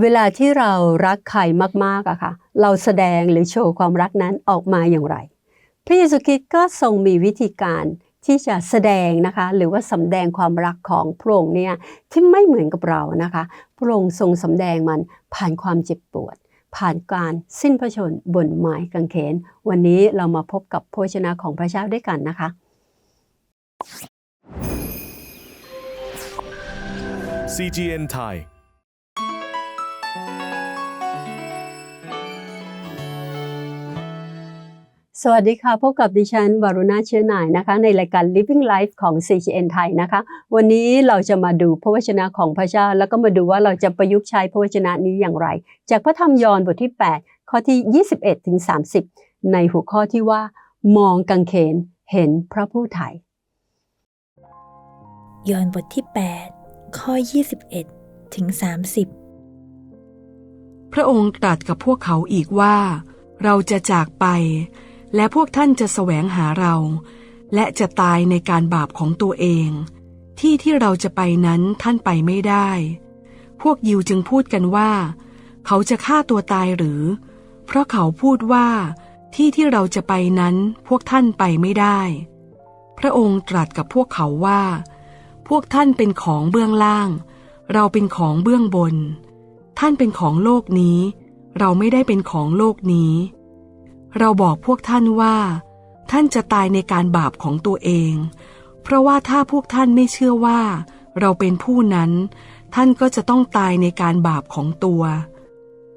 เวลาที่เรารักใครมากๆอะค่ะ เราแสดงหรือโชว์ความรักนั้นออกมาอย่างไร พระเยซูคริสต์ก็ทรงมีวิธีการที่จะแสดงนะคะ หรือว่าสำแดงความรักของพระองค์เนี่ยที่ไม่เหมือนกับเรานะคะพระองค์ทรงสำแดงมันผ่านความเจ็บปวด ผ่านการสิ้นพระชนบนไม้กางเขน วันนี้เรามาพบกับพระวจนะของพระเจ้าด้วยกันนะคะ CGN Thai สวัสดีค่ะ พบกับดิฉันวารุณาเชื้อหน่ายนะคะ ในรายการ Living Life ของ CGN ไทยนะคะ วันนี้เราจะมาดูพระวจนะของพระเจ้า แล้วก็มาดูว่าเราจะประยุกต์ใช้พระวจนะนี้อย่างไร จากพระธรรมยอห์นบทที่ 8 ข้อที่ 21ถึง30 ในหัวข้อที่ว่า มองกังเขนเห็นพระผู้ไถ่ยอห์นบทที่ 8 ข้อ 21ถึง30 พระองค์ตรัสกับพวกเขาอีกว่า เราจะจากไป และพวกท่านจะแสวงหาเรา และจะตายในการบาปของตัวเอง ที่ที่เราจะไปนั้นท่านไปไม่ได้ พวกยิวจึงพูดกันว่า เขาจะฆ่าตัวตายหรือ เพราะเขาพูดว่า ที่ที่เราจะไปนั้นพวกท่านไปไม่ได้ พระองค์ตรัสกับพวกเขาว่า พวกท่านเป็นของเบื้องล่าง เราเป็นของเบื้องบน ท่านเป็นของโลกนี้ เราไม่ได้เป็นของโลกนี้ เราบอกพวกท่านว่า ท่านจะตายในการบาปของตัวเอง เพราะว่าถ้าพวกท่านไม่เชื่อว่า เราเป็นผู้นั้น ท่านก็จะต้องตายในการบาปของตัว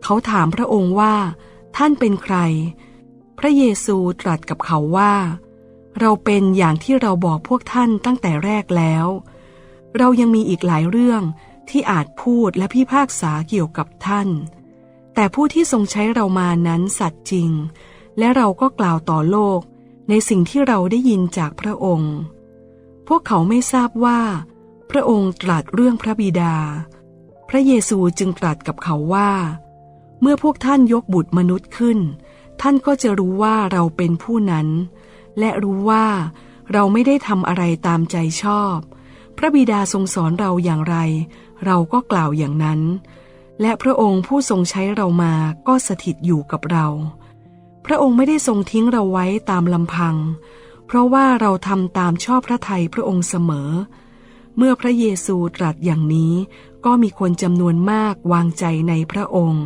เขาถามพระองค์ว่า ท่านเป็นใคร พระเยซูตรัสกับเขาว่า เราเป็นอย่างที่เราบอกพวกท่านตั้งแต่แรกแล้ว เรายังมีอีกหลายเรื่องที่อาจพูดและพิพากษาเกี่ยวกับท่าน แต่ผู้ที่ทรงใช้เรามานั้นสัตย์จริง และเราก็กล่าวต่อโลก ในสิ่งที่เราได้ยินจากพระองค์ พวกเขาไม่ทราบว่า พระองค์ตรัสเรื่องพระบิดา พระเยซูจึงตรัสกับเขาว่า เมื่อพวกท่านยกบุตรมนุษย์ขึ้น ท่านก็จะรู้ว่าเราเป็นผู้นั้น และรู้ว่าเราไม่ได้ทำอะไรตามใจชอบ พระบิดาทรงสอนเราอย่างไร เราก็กล่าวอย่างนั้น และพระองค์ผู้ทรงใช้เรามาก็สถิตอยู่กับเรา พระองค์ไม่ได้ทรงทิ้งเราไว้ตามลำพัง เพราะว่าเราทำตามชอบพระทัยพระองค์เสมอ เมื่อพระเยซูตรัสอย่างนี้ ก็มีคนจำนวนมากวางใจในพระองค์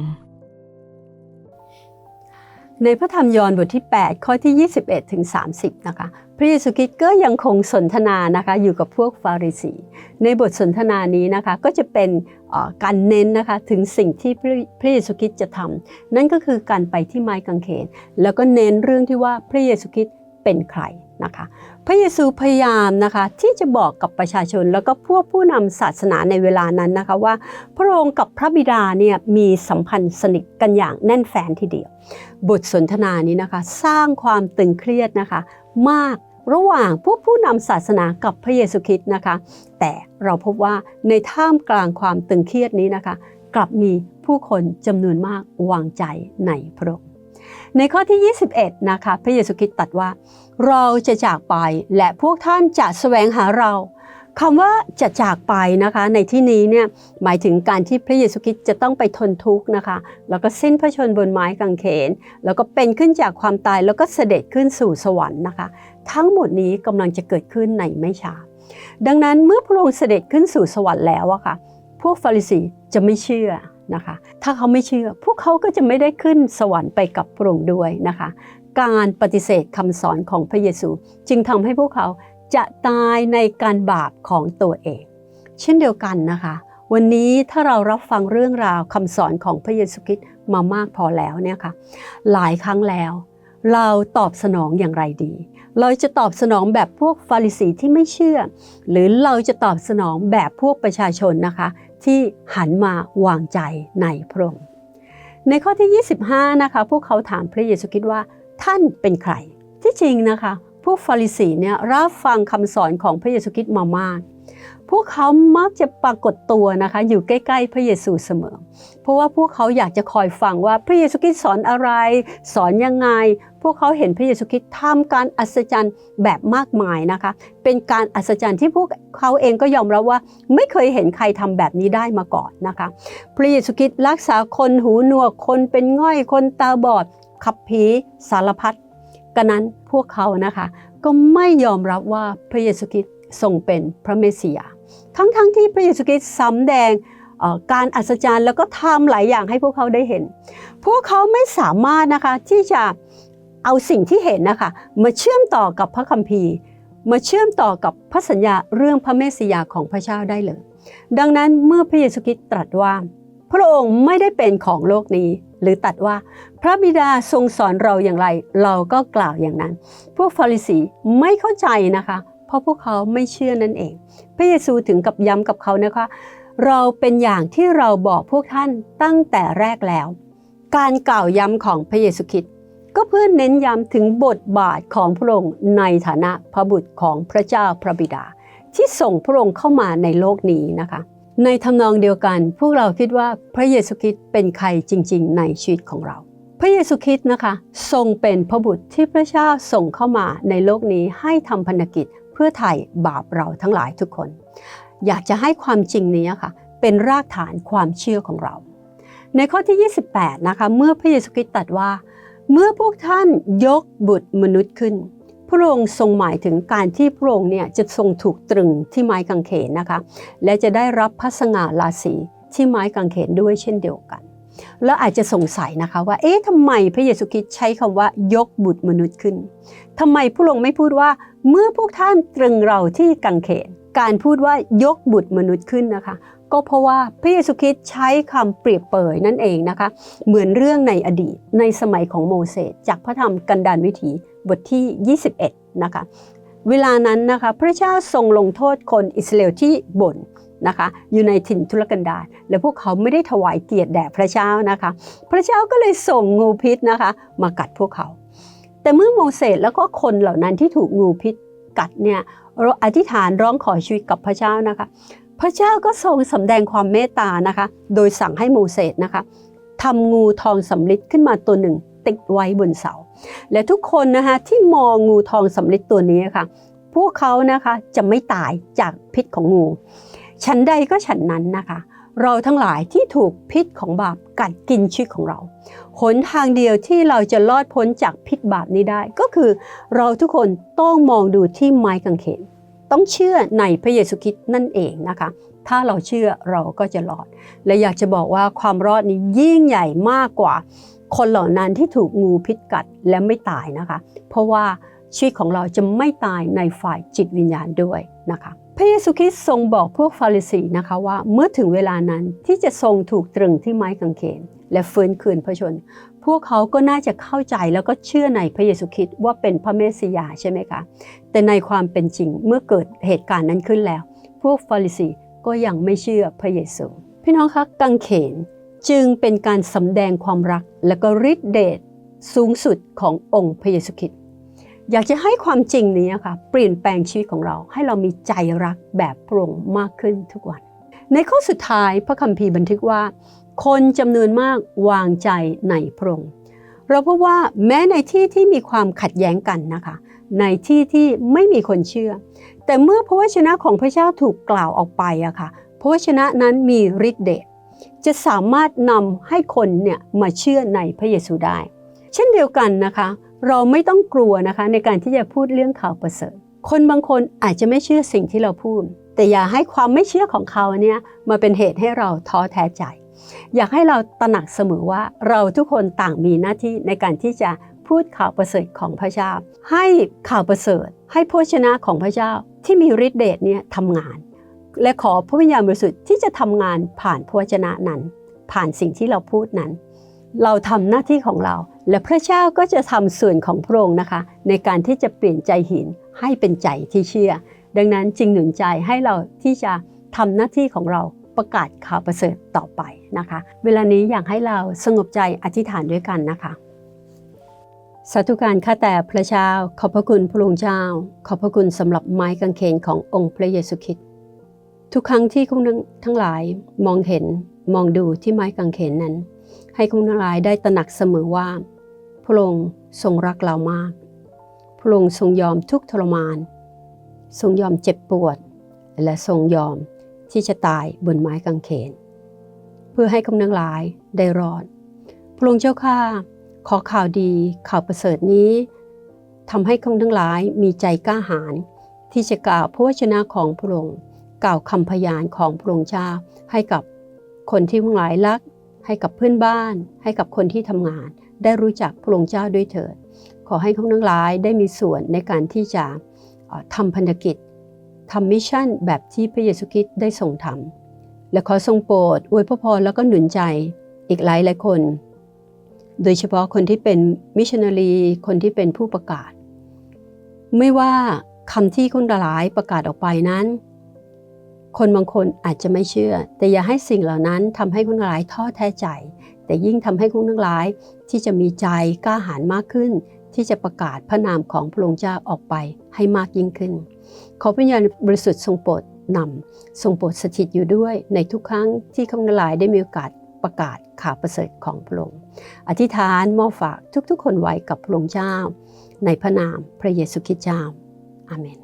ในพระธรรมยอห์นบทที่ 8 ข้อที่ 21ถึง30 นะคะ พระเยซูคริสต์ก็ยังคงสนทนานะคะอยู่กับพวกฟาริสี ในบทสนทนานี้นะคะก็จะเป็นการเน้นนะคะถึงสิ่งที่พระพระเยซูคริสต์จะทำนั่นก็คือการไปที่ไม้กางเขน แล้วก็เน้นเรื่องที่ว่าพระเยซูคริสต์เป็นใครนะคะพระเยซูพยายามนะคะที่จะบอกกับประชาชนแล้วก็พวกผู้นำศาสนาในเวลานั้นนะคะว่า พระองค์กับพระบิดาเนี่ยมีสัมพันธ์สนิทกันอย่างแน่นแฟนทีเดียว บทสนทนานี้นะคะสร้างความตึงเครียดนะคะมาก ระหว่างพวกผู้นำศาสนากับพระเยซูคริสต์นะคะ แต่เราพบว่าในท่ามกลางความตึงเครียดนี้นะคะ กลับมีผู้คนจำนวนมากวางใจในพระองค์ในข้อที่ 21 นะคะ พระเยซูคริสต์ตรัสว่า เราจะจากไปและพวกท่านจะแสวงหาเรา คำว่าจะจากไปนะคะ ในที่นี้เนี่ยหมายถึงการที่พระเยซูคริสต์จะต้องไปทนทุกข์นะคะ แล้วก็สิ้นพระชนบนไม้กางเขน แล้วก็เป็นขึ้นจากความตายแล้วก็เสด็จขึ้นสู่สวรรค์นะคะ ทั้งหมดนี้กำลังจะเกิดขึ้นในไม่ช้าดังนั้นเมื่อพระองค์เสด็จขึ้นสู่สวรรค์แล้วอะค่ะ พวกฟาริสีจะไม่เชื่อนะคะ ถ้าเขาไม่เชื่อ พวกเขาก็จะไม่ได้ขึ้นสวรรค์ไปกับพระองค์ด้วยนะคะ การปฏิเสธคำสอนของพระเยซูจึงทำให้พวกเขา จะตายในการบาปของตัวเอง เช่นเดียวกันนะคะ วันนี้ถ้าเรารับฟังเรื่องราวคำสอนของพระเยซูคริสต์มามากพอแล้วเนี่ยค่ะหลายครั้งแล้ว เราตอบสนองอย่างไรดี เราจะตอบสนองแบบพวกฟาริสีที่ไม่เชื่อ หรือเราจะตอบสนองแบบพวกประชาชนนะคะ ที่หันมาวางใจในพระองค์ในข้อที่ 25 นะคะ พวกเขาถามพระเยซูคริสต์ว่าท่านเป็นใครที่จริงนะคะ วกฟาริสีเนี่ยรับฟังคำสอนของพระเยซูคริสต์มามากพวกเขามักจะปรากฏตัวนะคะอยู่ใกล้ ๆ พระเยซูเสมอ เพราะว่าพวกเขาอยากจะคอยฟังว่าพระเยซูคริสต์สอนอะไร สอนยังไง พวกเขาเห็นพระเยซูคริสต์ทำการอัศจรรย์แบบมากมายนะคะ เป็นการอัศจรรย์ที่พวกเขาเองก็ยอมรับว่าไม่เคยเห็นใครทำแบบนี้ได้มาก่อนนะคะ พระเยซูคริสต์รักษาคนหูหนวกคนเป็นง่อยคนตาบอดขับผีสารพัด กันนั้นพวกเขานะคะ ก็ไม่ยอมรับว่าพระเยซูคริสต์ทรงเป็นพระเมสสิยาทั้งๆทที่พระเยซูคริสต์สำแดงเอ่อการอัศจรรย์แล้วก็ทำหลายอย่างให้พวกเขาได้เห็น พวกเขาไม่สามารถนะคะที่จะเอาสิ่งที่เห็นนะคะมาเชื่อมต่อกับพระคัมภีร์ มาเชื่อมต่อกับพระสัญญาเรื่องพระเมสสิยาของพระเจ้าได้เลย ดังนั้นเมื่อพระเยซูคริสต์ตรัสว่า พระองค์ไม่ได้เป็นของโลกนี้ หรือตัดว่า พระบิดาทรงสอนเราอย่างไร เราก็กล่าวอย่างนั้น พวกฟาริสีไม่เข้าใจนะคะ เพราะพวกเขาไม่เชื่อนั่นเอง พระเยซูถึงกับย้ำกับเขานะคะ เราเป็นอย่างที่เราบอกพวกท่านตั้งแต่แรกแล้ว การกล่าวย้ำของพระเยซูคริสต์ก็เพื่อเน้นย้ำถึงบทบาทของพระองค์ในฐานะพระบุตรของพระเจ้าพระบิดา ที่ส่งพระองค์เข้ามาในโลกนี้นะคะ ในทำนองเดียวกัน พวกเราคิดว่าพระเยซูคริสต์เป็นใครจริง ๆ ในชีวิตของเรา พระเยซูคริสต์นะคะทรงเป็นพระบุตรที่พระเจ้าส่งเข้ามาในโลกนี้ให้ทำพันธกิจเพื่อไถ่บาปเราทั้งหลายทุกคน อยากจะให้ความจริงนี้ค่ะเป็นรากฐานความเชื่อของเรา ในข้อที่ 28 นะคะเมื่อพระเยซูคริสต์ตรัสว่า เมื่อพวกท่านยกบุตรมนุษย์ขึ้น พระองค์ทรงหมายถึงการที่พระองค์เนี่ยจะทรงถูกตรึงที่ไม้กางเขนนะคะ และจะได้รับพระสง่าราศีที่ไม้กางเขนด้วยเช่นเดียวกัน แล้วอาจจะสงสัยนะคะว่า เอ๊ะทำไมพระเยซูคริสต์ใช้คำว่ายกบุตรมนุษย์ขึ้นทำไมพระองค์ไม่พูดว่าเมื่อพวกท่านตรึงเราที่กางเขน การพูดว่ายกบุตรมนุษย์ขึ้นนะคะ ก็เพราะว่าพระเยซูคริสต์ใช้คำเปรียบเปยนั่นเองนะคะ เหมือนเรื่องในอดีตในสมัยของโมเสสจากพระธรรมกันดารวิถีบทที่ 21 นะคะ เวลานั้นนะคะพระเจ้าทรงลงโทษคนอิสราเอลที่บ่นนะคะอยู่ในถิ่นทุรกันดารและพวกเขาไม่ได้ถวายเกียรติแด่พระเจ้านะคะ พระเจ้าก็เลยส่งงูพิษนะคะมากัดพวกเขา แต่เมื่อโมเสสแล้วก็คนเหล่านั้นที่ถูกงูพิษกัดเนี่ยเราอธิษฐานร้องขอชีวิตกับพระเจ้านะคะ พระเจ้าก็ทรงสำแดงความเมตตานะคะ โดยสั่งให้โมเสสนะคะทำงูทองสำริดขึ้นมาตัวหนึ่ง ติดไว้บนเสา และทุกคนนะคะที่มองงูทองสำริดตัวนี้ค่ะ พวกเขานะคะจะไม่ตายจากพิษของงู ฉันใดก็ฉันนั้นนะคะ เราทั้งหลายที่ถูกพิษของบาปกัดกินชีวิตของเรา หนทางเดียวที่เราจะรอดพ้นจากพิษบาปนี้ได้ ก็คือเราทุกคนต้องมองดูที่ไม้กางเขน ต้องเชื่อในพระเยซูคริสต์นั่นเองนะคะ ถ้าเราเชื่อเราก็จะรอด และอยากจะบอกว่าความรอดนี้ยิ่งใหญ่มากกว่า คนเหล่านั้นที่ถูกงูพิษกัดและไม่ตายนะคะ เพราะว่าชีวิตของเราจะไม่ตายในฝ่ายจิตวิญญาณด้วยนะคะ พระเยซูคริสต์ทรงบอกพวกฟาริสีนะคะว่าเมื่อถึงเวลานั้นที่จะทรงถูกตรึงที่ไม้กางเขน และฟื้นคืนพระชน พวกเขาก็น่าจะเข้าใจแล้วก็เชื่อในพระเยซูคริสต์ว่าเป็นพระเมสสิยาใช่ไหมคะ แต่ในความเป็นจริงเมื่อเกิดเหตุการณ์นั้นขึ้นแล้ว พวกฟาริสีก็ยังไม่เชื่อพระเยซู พี่น้องคะกางเขนจึงเป็นการสำแดงความรักและก็ฤทธิเดชสูงสุดขององค์พระเยซูคริสต์อยากจะให้ความจริงนี้ค่ะเปลี่ยนแปลงชีวิตของเราให้เรามีใจรักแบบโปร่งมากขึ้นทุกวัน ในข้อสุดท้ายพระคัมภีร์บันทึกว่า คนจำนวนมากวางใจในพระองค์เราพบว่าแม้ในที่ที่มีความขัดแย้งกันนะคะ ในที่ที่ไม่มีคนเชื่อ แต่เมื่อพระวจนะของพระเจ้าถูกกล่าวออกไปอะค่ะพระวจนะนั้นมีฤทธิ์เดชจะสามารถนำให้คนเนี่ยมาเชื่อในพระเยซูได้ เช่นเดียวกันนะคะ เราไม่ต้องกลัวนะคะในการที่จะพูดเรื่องข่าวประเสริฐ คนบางคนอาจจะไม่เชื่อสิ่งที่เราพูด แต่อย่าให้ความไม่เชื่อของเขาเนี่ยมาเป็นเหตุให้เราท้อแท้ใจ อยากให้เราตระหนักเสมอว่าเราทุกคนต่างมีหน้าที่ในการที่จะพูดข่าวประเสริฐของพระเจ้า ให้ข่าวประเสริฐ ให้พระชนะของพระเจ้าที่มีฤทธิ์เดชเนี่ยทำงาน และขอพระวิญญาณบริสุทธิ์ที่จะทำงานผ่านพระวจนะนั้น ผ่านสิ่งที่เราพูดนั้น เราทำหน้าที่ของเรา และพระเจ้าก็จะทำส่วนของพระองค์นะคะ ในการที่จะเปลี่ยนใจหินให้เป็นใจที่เชื่อ ดังนั้นจึงหนุนใจให้เราที่จะทำหน้าที่ของเรา ประกาศข่าวประเสริฐต่อไปนะคะ เวลานี้อยากให้เราสงบใจอธิษฐานด้วยกันนะคะสาธุการข้าแต่พระเจ้า ขอบพระคุณพระองค์เจ้า ขอบพระคุณสำหรับไม้กางเขนขององค์พระเยซูคริสต์ทุกครั้งที่คุณทั้งหลายมองเห็นมองดูที่ไม้กางเขนนั้น ให้คุณทั้งหลายได้ตระหนักเสมอว่า พระองค์ทรงรักเรามาก พระองค์ทรงยอมทุกทรมาน ทรงยอมเจ็บปวด และทรงยอม ที่จะตายบนไม้กางเขน เพื่อให้คุณทั้งหลายได้รอด พระองค์เจ้าข้าขอข่าวดีข่าวประเสริฐนี้ทำให้คุณทั้งหลายมีใจกล้าหาญที่จะกล่าวพระวจนะของพระองค์กล่าวคำพยานของพระองค์เจ้าให้กับคนที่ทั้งหลายรัก ให้กับเพื่อนบ้าน ให้กับคนที่ทำงาน ได้รู้จักพระองค์เจ้าด้วยเถิด ขอให้คุณทั้งหลายได้มีส่วนในการที่จะทำพันธกิจ ทำมิชชั่นแบบที่พระเยซูคริสต์ได้ทรงทำและขอทรงโปรดอวยพระพรแล้วก็หนุนใจอีกหลายหลายคน โดยเฉพาะคนที่เป็นมิชชันนารีคนที่เป็นผู้ประกาศ ไม่ว่าคำที่คุณหลายประกาศออกไปนั้น คนบางคนอาจจะไม่เชื่อ แต่อย่าให้สิ่งเหล่านั้นทำให้คุณหลายท้อแท้ใจ แต่ยิ่งทำให้คุณทั้งหลายที่จะมีใจกล้าหาญมากขึ้น ที่จะประกาศพระนามของพระองค์เจ้าออกไปให้มากยิ่งขึ้น ขอพระวิญญาณบริสุทธิ์ทรงโปรดนำทรงโปรดสถิตอยู่ด้วยในทุกครั้งที่คุณทั้งหลายได้มีโอกาสประกาศข่าวประเสริฐของพระองค์อธิษฐานมอบฝากทุกๆ คนไว้กับพระองค์เจ้า ในพระนามพระเยซูคริสต์เจ้าอาเมน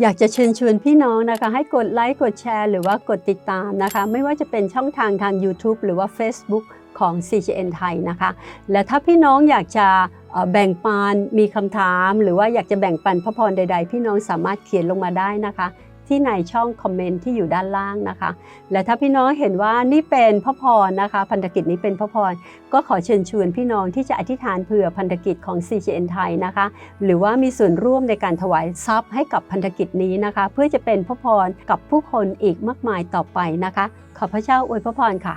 อยากจะเชิญชวนพี่น้องนะคะ ให้กดไลค์กดแชร์ หรือว่ากดติดตามนะคะ ไม่ว่าจะเป็นช่องทางทาง YouTube หรือว่า Facebook ของ CGN ไทยนะคะ และถ้าพี่น้องอยากจะแบ่งปันมีคำถาม หรือว่าอยากจะแบ่งปันพระพรใด ๆ พี่น้องสามารถเขียนลงมาได้นะคะ ที่ในช่องคอมเมนต์ที่อยู่ด้านล่างนะคะ และถ้าพี่น้องเห็นว่านี่เป็นพระพรนะคะ พันธกิจนี้เป็นพระพรก็ขอเชิญชวนพี่น้องที่จะอธิษฐานเผื่อพันธกิจของ CGN ไทยนะคะ หรือว่ามีส่วนร่วมในการถวายทรัพย์ให้กับพันธกิจนี้นะคะ เพื่อจะเป็นพระพรกับผู้คนอีกมากมายต่อไปนะคะขอพระเจ้าอวยพระพรค่ะ